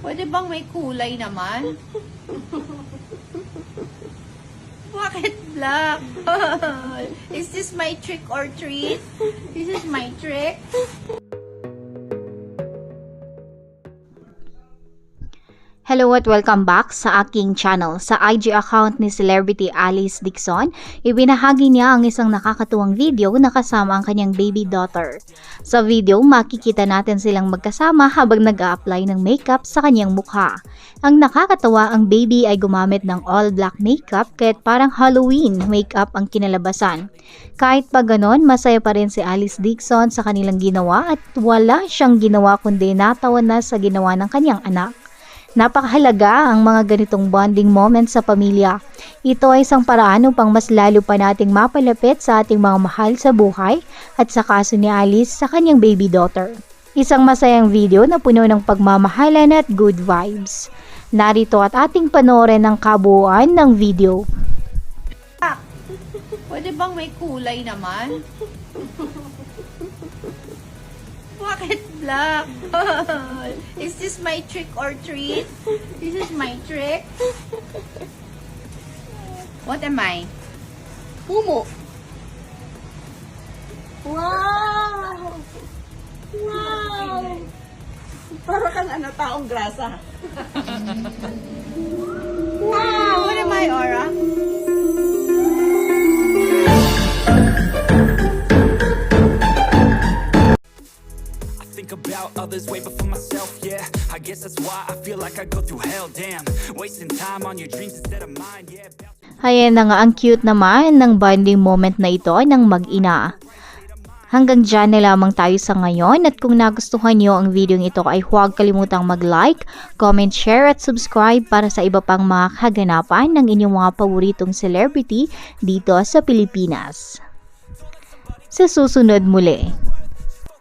Pwede bang may kulay naman? Bakit black? is this my trick or treat? This is my trick? Hello at welcome back sa aking channel. Sa IG account ni Celebrity Alice Dixon, ibinahagi niya ang isang nakakatuwang video na kasama ang kanyang baby daughter. Sa video, makikita natin silang magkasama habang nag apply ng makeup sa kanyang mukha. Ang nakakatawa, ang baby ay gumamit ng all black makeup kahit parang Halloween makeup ang kinalabasan. Kahit pa ganon, masaya pa rin si Alice Dixon sa kanilang ginawa at wala siyang ginawa kundi natawa na sa ginawa ng kanyang anak. Napakahalaga ang mga ganitong bonding moments sa pamilya. Ito ay isang paraan upang mas lalo pa nating mapalapit sa ating mga mahal sa buhay at sa kaso ni Alice sa kanyang baby daughter. Isang masayang video na puno ng pagmamahalan at good vibes. Narito at ating panoorin ang kabuuan ng video. Pwede bang may kulay naman? Bakit black? is this my trick or treat? This is my trick? What am I? Pumo. Wow! Wow! Para kang ano, taong grasa. Ah, about others way before myself, yeah I guess that's why I feel like I go through hell, damn Wasting time on your dreams instead of mine, yeah Ayan na nga ang cute naman ng bonding moment na ito ng mag-ina. Hanggang dyan na lamang tayo sa ngayon at kung nagustuhan nyo ang video ito ay huwag kalimutang mag-like, comment, share at subscribe para sa iba pang mga kaganapan ng inyong mga paboritong celebrity dito sa Pilipinas. Sa susunod muli.